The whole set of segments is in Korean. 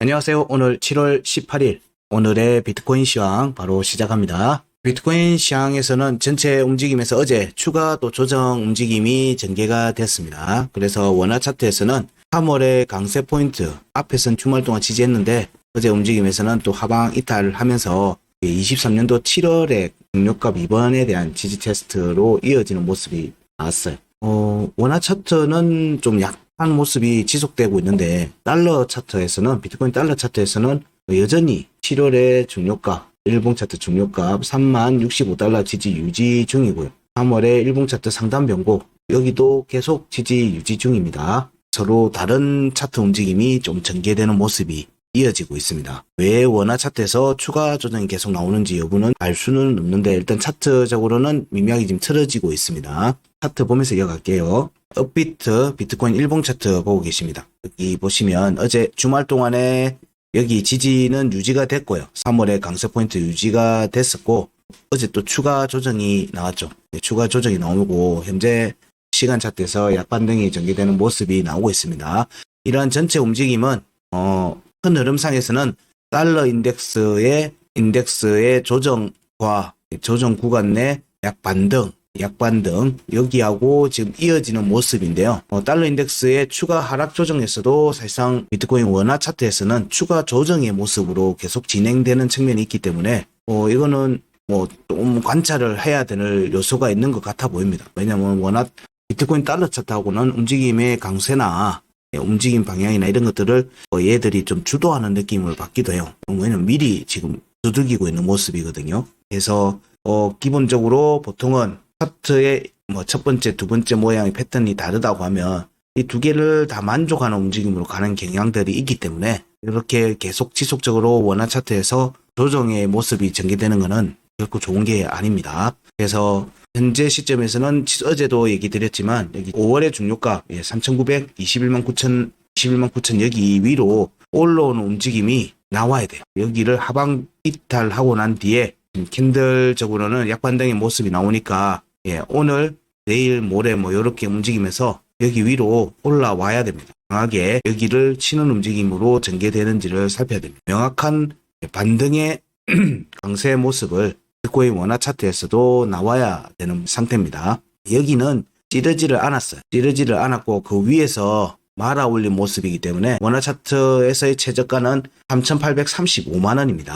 안녕하세요. 오늘 7월 18일 오늘의 비트코인 시황 바로 시작합니다. 비트코인 시황에서는 전체 움직임에서 어제 추가 또 조정 움직임이 전개가 됐습니다. 그래서 원화 차트에서는 3월의 강세 포인트 앞에선 주말 동안 지지했는데 어제 움직임에서는 또 하방 이탈하면서 23년도 7월에 중료값 2번에 대한 지지 테스트로 이어지는 모습이 나왔어요. 어, 원화 차트는 좀 약 한 모습이 지속되고 있는데 달러 차트에서는 비트코인 달러 차트에서는 여전히 7월의 중요가 일봉 차트 중요값 3만 65달러 지지 유지 중이고요. 3월의 일봉 차트 상단 변고 여기도 계속 지지 유지 중입니다. 서로 다른 차트 움직임이 좀 전개되는 모습이 이어지고 있습니다. 왜 원화 차트에서 추가 조정이 계속 나오는지 여부는 알 수는 없는데 일단 차트적으로는 미묘하게 지금 틀어지고 있습니다. 차트 보면서 이어갈게요. 업비트 비트코인 일봉 차트 보고 계십니다. 여기 보시면 어제 주말 동안에 여기 지지는 유지가 됐고요. 3월에 강세 포인트 유지가 됐었고 어제 또 추가 조정이 나왔죠. 네, 추가 조정이 나오고 현재 시간 차트에서 약반등이 전개되는 모습이 나오고 있습니다. 이러한 전체 움직임은 어, 큰 흐름상에서는 달러 인덱스의 인덱스의 조정과 조정 구간 내 약반등 약반등 여기하고 지금 이어지는 모습인데요. 어, 달러 인덱스의 추가 하락 조정에서도 사실상 비트코인 원화 차트에서는 추가 조정의 모습으로 계속 진행되는 측면이 있기 때문에 어, 이거는 뭐 좀 관찰을 해야 되는 요소가 있는 것 같아 보입니다. 왜냐하면 원화 비트코인 달러 차트하고는 움직임의 강세나 예, 움직임 방향이나 이런 것들을 어, 얘들이 좀 주도하는 느낌을 받기도 해요. 왜냐면 미리 지금 두들기고 있는 모습이거든요. 그래서 어, 기본적으로 보통은 차트의 뭐 첫 번째, 두 번째 모양의 패턴이 다르다고 하면 이 두 개를 다 만족하는 움직임으로 가는 경향들이 있기 때문에 이렇게 계속 지속적으로 원화 차트에서 조정의 모습이 전개되는 것은 결코 좋은 게 아닙니다. 그래서 현재 시점에서는 치- 어제도 얘기 드렸지만 여기 5월의 중요가 예, 3,900, 21만 9천, 21만 9천 여기 위로 올라오는 움직임이 나와야 돼요. 여기를 하방 이탈하고 난 뒤에 지금 캔들적으로는 약반등의 모습이 나오니까 예, 오늘, 내일, 모레 뭐 이렇게 움직이면서 여기 위로 올라와야 됩니다. 강하게 여기를 치는 움직임으로 전개되는지를 살펴야 됩니다. 명확한 반등의 강세 모습을 비트코인 원화 차트에서도 나와야 되는 상태입니다. 여기는 찌르지를 않았어요. 찌르지를 않았고 그 위에서 말아 올린 모습이기 때문에 원화 차트에서의 최저가는 3,835만 원입니다.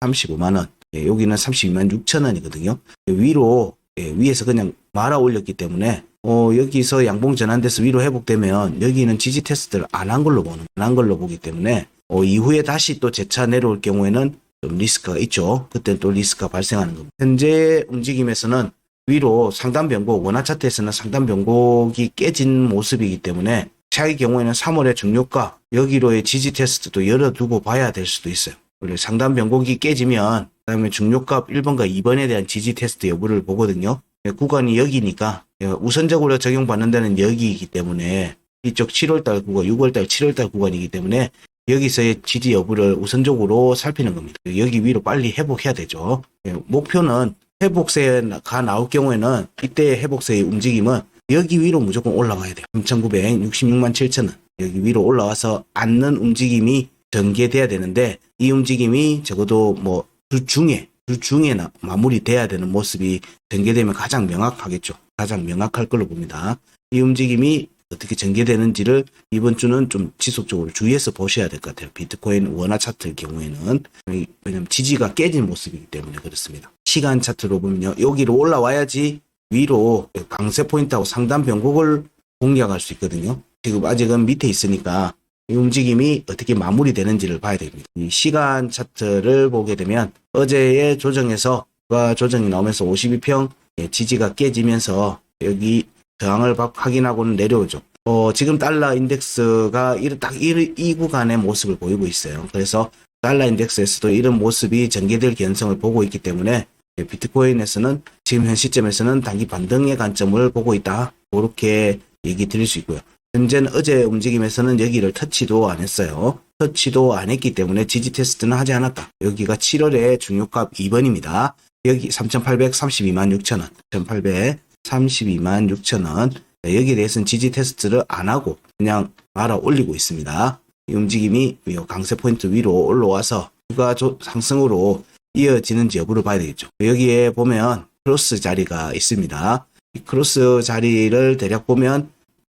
35만 원. 예, 여기는 32만 6천 원이거든요. 위로 예, 위에서 그냥 말아 올렸기 때문에 어, 여기서 양봉 전환돼서 위로 회복되면 여기는 지지 테스트를 안 한 걸로 보는 안 한 걸로 보기 때문에 어, 이후에 다시 또 재차 내려올 경우에는 좀 리스크가 있죠. 그때 또 리스크가 발생하는 겁니다. 현재 움직임에서는 위로 상단 변곡, 원화 차트에서는 상단 변곡이 깨진 모습이기 때문에 차의 경우에는 3월의 중요가 여기로의 지지 테스트도 열어두고 봐야 될 수도 있어요. 그리고 상단 변곡이 깨지면 그 다음에 중요값 1번과 2번에 대한 지지 테스트 여부를 보거든요. 예, 구간이 여기니까 예, 우선적으로 적용받는 데는 여기이기 때문에 이쪽 7월달 구간, 6월달, 7월달 구간이기 때문에 여기서의 지지 여부를 우선적으로 살피는 겁니다. 여기 위로 빨리 회복해야 되죠. 예, 목표는 회복세가 나올 경우에는 이때 회복세의 움직임은 여기 위로 무조건 올라가야 돼요. 3,966만 7천 원. 여기 위로 올라와서 앉는 움직임이 전개돼야 되는데 이 움직임이 적어도 뭐 주 중에 주 중에 나- 마무리돼야 되는 모습이 전개되면 가장 명확하겠죠. 가장 명확할 걸로 봅니다. 이 움직임이 어떻게 전개되는지를 이번 주는 좀 지속적으로 주의해서 보셔야 될 것 같아요. 비트코인 원화 차트의 경우에는 왜냐면 지지가 깨진 모습이기 때문에 그렇습니다. 시간 차트로 보면요. 여기로 올라와야지 위로 강세 포인트하고 상단 변곡을 공략할 수 있거든요. 지금 아직은 밑에 있으니까 이 움직임이 어떻게 마무리되는지를 봐야 됩니다. 이 시간 차트를 보게 되면 어제의 조정에서 가 조정이 나오면서 52평 예, 지지가 깨지면서 여기 저항을 바- 확인하고는 내려오죠. 어, 지금 달러 인덱스가 이- 딱 이, 이 구간의 모습을 보이고 있어요. 그래서 달러 인덱스에서도 이런 모습이 전개될 개연성을 보고 있기 때문에 예, 비트코인에서는 지금 현 시점에서는 단기 반등의 관점을 보고 있다. 그렇게 얘기 드릴 수 있고요. 현재는 어제 움직임에서는 여기를 터치도 안 했어요. 터치도 안 했기 때문에 지지 테스트는 하지 않았다. 여기가 7월의 중요값 2번입니다. 여기 3,832만 6천 원, 1,832만 6천 원. 여기에 대해서는 지지 테스트를 안 하고 그냥 말아 올리고 있습니다. 이 움직임이 이 강세 포인트 위로 올라와서 추가 조- 상승으로 이어지는지 여부를 봐야 되겠죠. 여기에 보면 크로스 자리가 있습니다. 이 크로스 자리를 대략 보면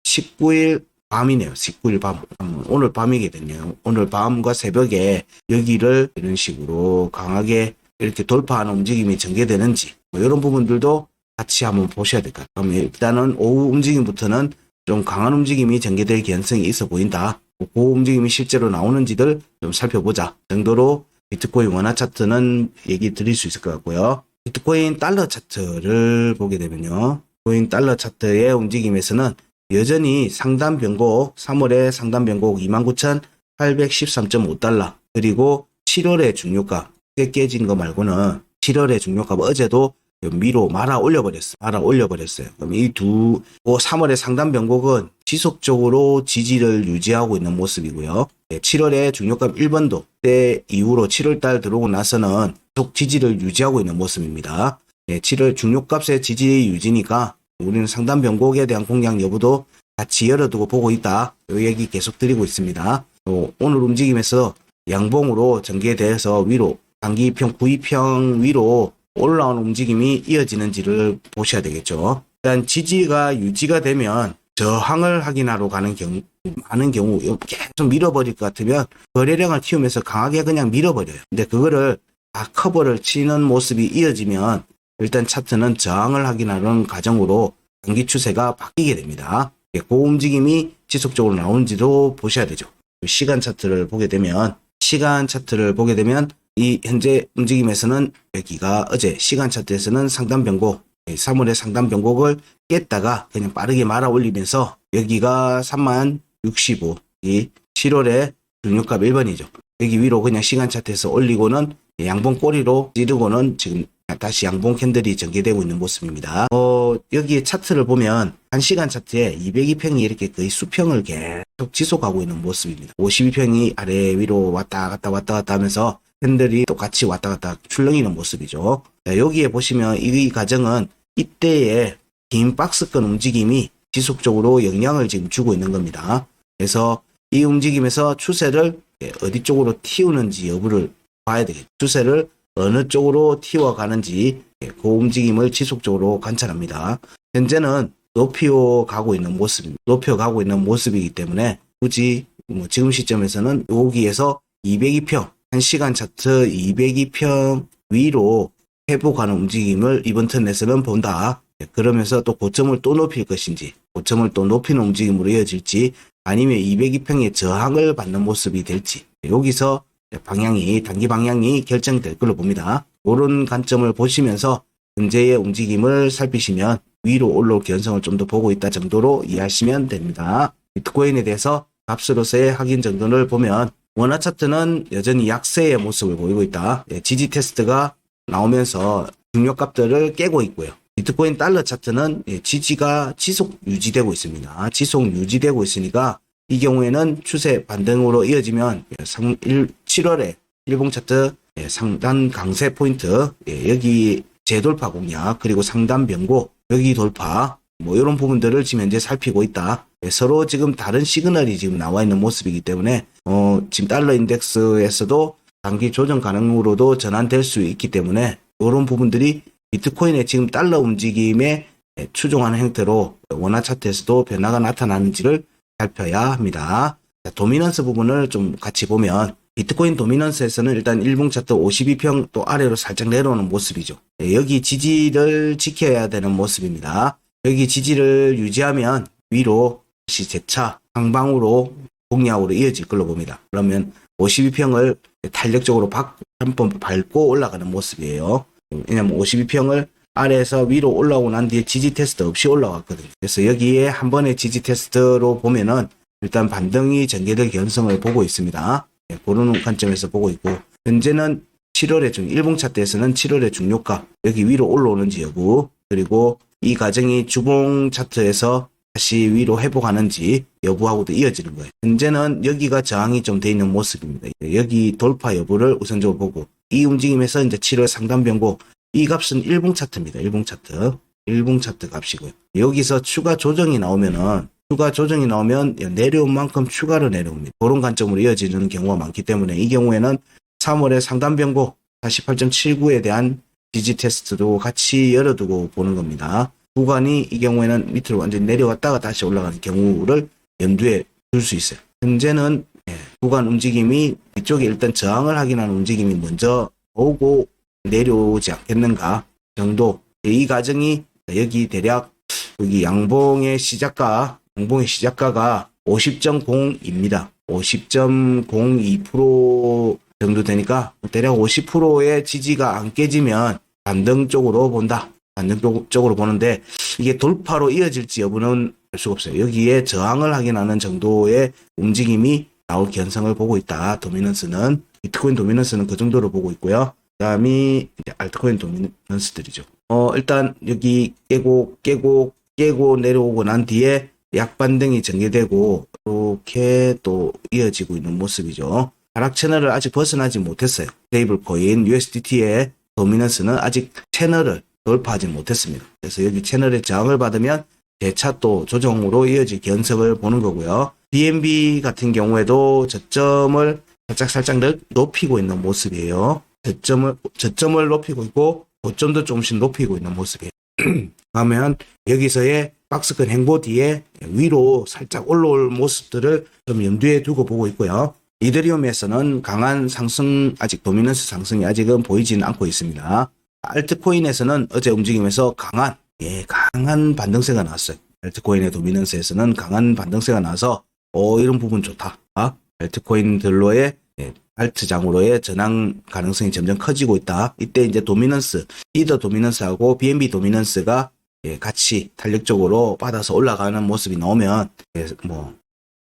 19일 밤이네요. 19일 밤. 음, 오늘 밤이겠네요. 오늘 밤과 새벽에 여기를 이런 식으로 강하게 이렇게 돌파하는 움직임이 전개되는지 뭐 이런 부분들도 같이 한번 보셔야 될 것 같아요. 일단은 오후 움직임부터는 좀 강한 움직임이 전개될 개연성이 있어 보인다. 그 움직임이 실제로 나오는지들 좀 살펴보자 정도로 비트코인 원화 차트는 얘기 드릴 수 있을 것 같고요. 비트코인 달러 차트를 보게 되면요. 비트코인 달러 차트의 움직임에서는 여전히 상단 변곡 3월에 상단 변곡 29,813.5달러 그리고 7월의 중요가 꽤 깨진 거 말고는 7월의 중요가 어제도 위로 말아 올려버렸어. 말아 올려버렸어요. 그럼 이 두, 3월의 상단 변곡은 지속적으로 지지를 유지하고 있는 모습이고요. 7월에 중요값 1번도 때 이후로 7월달 들어오고 나서는 계속 지지를 유지하고 있는 모습입니다. 7월 중요값의 지지 유지니까 우리는 상단 변곡에 대한 공략 여부도 같이 열어두고 보고 있다. 이 얘기 계속 드리고 있습니다. 어, 오늘 움직임에서 양봉으로 전개돼서 위로 단기 2평, 9위평 위로 올라오는 움직임이 이어지는지를 보셔야 되겠죠. 일단 지지가 유지가 되면 저항을 확인하러 가는 경우 많은 경우 계속 밀어버릴 것 같으면 거래량을 키우면서 강하게 그냥 밀어버려요. 근데 그거를 다 커버를 치는 모습이 이어지면 일단 차트는 저항을 확인하는 과정으로 단기 추세가 바뀌게 됩니다. 그 움직임이 지속적으로 나오는지도 보셔야 되죠. 시간 차트를 보게 되면 시간 차트를 보게 되면 이 현재 움직임에서는 여기가 어제 시간 차트에서는 상단 변곡 3월의 상단 변곡을 깼다가 그냥 빠르게 말아 올리면서 여기가 3만 65, 이 7월에 중요값 1번이죠. 여기 위로 그냥 시간 차트에서 올리고는 양봉 꼬리로 찌르고는 지금 다시 양봉 캔들이 전개되고 있는 모습입니다. 어, 여기 차트를 보면 1시간 차트에 202평이 이렇게 거의 수평을 계속 지속하고 있는 모습입니다. 52평이 아래 위로 왔다 갔다 왔다 갔다 하면서 팬들이 똑같이 왔다 갔다 출렁이는 모습이죠. 자, 여기에 보시면 이 과정은 이때의 긴 박스권 움직임이 지속적으로 영향을 지금 주고 있는 겁니다. 그래서 이 움직임에서 추세를 어디 쪽으로 튀우는지 여부를 봐야 되겠죠. 추세를 어느 쪽으로 튀어가는지 그 움직임을 지속적으로 관찰합니다. 현재는 높여 가고 있는 모습, 높여 가고 있는 모습이기 때문에 굳이 뭐 지금 시점에서는 여기에서 202평, 1시간 차트 202평 위로 회복하는 움직임을 이번 턴에서는 본다. 그러면서 또 고점을 또 높일 것인지, 고점을 또 높이는 움직임으로 이어질지, 아니면 202평의 저항을 받는 모습이 될지, 여기서 방향이, 단기 방향이 결정될 걸로 봅니다. 이런 관점을 보시면서 현재의 움직임을 살피시면 위로 올라올 견성을 좀 더 보고 있다 정도로 이해하시면 됩니다. 비트코인에 대해서 값으로서의 확인 정도를 보면 원화 차트는 여전히 약세의 모습을 보이고 있다. 예, 지지 테스트가 나오면서 중요값들을 깨고 있고요. 비트코인 달러 차트는 예, 지지가 지속 유지되고 있습니다. 지속 유지되고 있으니까 이 경우에는 추세 반등으로 이어지면 예, 상, 1, 7월에 일봉 차트 예, 상단 강세 포인트 예, 여기 재돌파 공략 그리고 상단 변고 여기 돌파 뭐 이런 부분들을 지금 현재 살피고 있다. 예, 서로 지금 다른 시그널이 지금 나와 있는 모습이기 때문에 어, 지금 달러 인덱스에서도 단기 조정 가능으로도 전환될 수 있기 때문에 이런 부분들이 비트코인의 지금 달러 움직임에 예, 추종하는 형태로 원화 차트에서도 변화가 나타나는지를 살펴야 합니다. 자, 도미넌스 부분을 좀 같이 보면 비트코인 도미넌스에서는 일단 일봉 차트 52평 또 아래로 살짝 내려오는 모습이죠. 예, 여기 지지를 지켜야 되는 모습입니다. 여기 지지를 유지하면 위로 다시 재차 상방으로 공략으로 이어질 걸로 봅니다. 그러면 52평을 탄력적으로 한번 밟고 올라가는 모습이에요. 왜냐면 52평을 아래에서 위로 올라오고 난 뒤에 지지 테스트 없이 올라왔거든요. 그래서 여기에 한 번의 지지 테스트로 보면은 일단 반등이 전개될 개연성을 보고 있습니다. 네, 그런 관점에서 보고 있고 현재는 7월에 중 일봉 차트에서는 7월의 중요가 여기 위로 올라오는지 여부 그리고 이 과정이 주봉 차트에서 다시 위로 회복하는지 여부하고도 이어지는 거예요. 현재는 여기가 저항이 좀 돼 있는 모습입니다. 여기 돌파 여부를 우선적으로 보고 이 움직임에서 이제 7월 상단 변고 이 값은 일봉 차트입니다. 일봉 차트. 일봉 차트 값이고요. 여기서 추가 조정이 나오면은 추가 조정이 나오면 내려온 만큼 추가로 내려옵니다. 그런 관점으로 이어지는 경우가 많기 때문에 이 경우에는 3월에 상단 변고 48.79에 대한 지지 테스트도 같이 열어두고 보는 겁니다. 구간이 이 경우에는 밑으로 완전히 내려왔다가 다시 올라가는 경우를 염두에 둘 수 있어요. 현재는 예, 구간 움직임이 이쪽에 일단 저항을 확인하는 움직임이 먼저 오고 내려오지 않겠는가 정도 이 과정이 여기 대략 여기 양봉의 시작가 양봉의 시작가가 50.0입니다. 50.02% 정도 되니까 대략 50%의 지지가 안 깨지면 반등 쪽으로 본다. 반등 쪽- 쪽으로 보는데 이게 돌파로 이어질지 여부는 알 수가 없어요. 여기에 저항을 확인하는 정도의 움직임이 나올 개연성을 보고 있다. 도미넌스는 비트코인 도미넌스는 그 정도로 보고 있고요. 그다음이 알트코인 도미넌스들이죠. 어 일단 여기 깨고 깨고 깨고 내려오고 난 뒤에 약반등이 전개되고 이렇게 또 이어지고 있는 모습이죠. 하락 채널을 아직 벗어나지 못했어요. 스테이블 코인 USDT의 도미넌스는 아직 채널을 돌파하지 못했습니다. 그래서 여기 채널의 저항을 받으면 재차 또 조정으로 이어질 견석을 보는 거고요. BNB 같은 경우에도 저점을 살짝 살짝 넓- 높이고 있는 모습이에요. 저점을 저점을 높이고 있고 고점도 조금씩 높이고 있는 모습이에요. 그러면 여기서의 박스권 행보 뒤에 위로 살짝 올라올 모습들을 좀 염두에 두고 보고 있고요. 이더리움에서는 강한 상승 아직 도미넌스 상승이 아직은 보이지는 않고 있습니다. 알트코인에서는 어제 움직임에서 강한 예 강한 반등세가 나왔어요. 알트코인의 도미넌스에서는 강한 반등세가 나서 어 이런 부분 좋다. 아, 알트코인들로의 예, 알트장으로의 전환 가능성이 점점 커지고 있다. 이때 이제 도미넌스 이더 도미넌스하고 BNB 도미넌스가 예, 같이 탄력적으로 받아서 올라가는 모습이 나오면 예, 뭐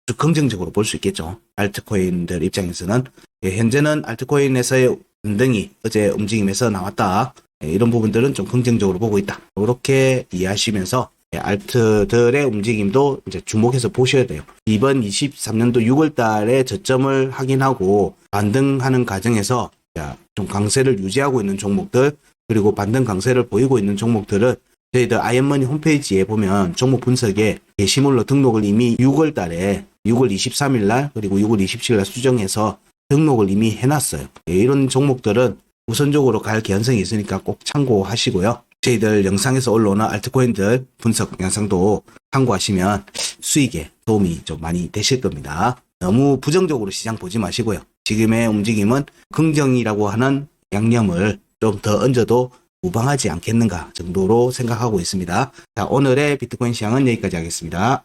아주 긍정적으로 볼 수 있겠죠. 알트코인들 입장에서는 예, 현재는 알트코인에서의 반등이 어제 움직임에서 나왔다. 예, 이런 부분들은 좀 긍정적으로 보고 있다. 이렇게 이해하시면서 예, 알트들의 움직임도 이제 주목해서 보셔야 돼요. 이번 23년도 6월 달에 저점을 확인하고 반등하는 과정에서 자, 좀 강세를 유지하고 있는 종목들 그리고 반등 강세를 보이고 있는 종목들은 저희들 아이언머니 홈페이지에 보면 종목 분석에 게시물로 등록을 이미 6월 달에 6월 23일 날 그리고 6월 27일 날 수정해서 등록을 이미 해놨어요. 예, 이런 종목들은 우선적으로 갈 개연성이 있으니까 꼭 참고하시고요. 저희들 영상에서 올라오는 알트코인들 분석 영상도 참고하시면 수익에 도움이 좀 많이 되실 겁니다. 너무 부정적으로 시장 보지 마시고요. 지금의 움직임은 긍정이라고 하는 양념을 좀 더 얹어도 무방하지 않겠는가 정도로 생각하고 있습니다. 자, 오늘의 비트코인 시장은 여기까지 하겠습니다.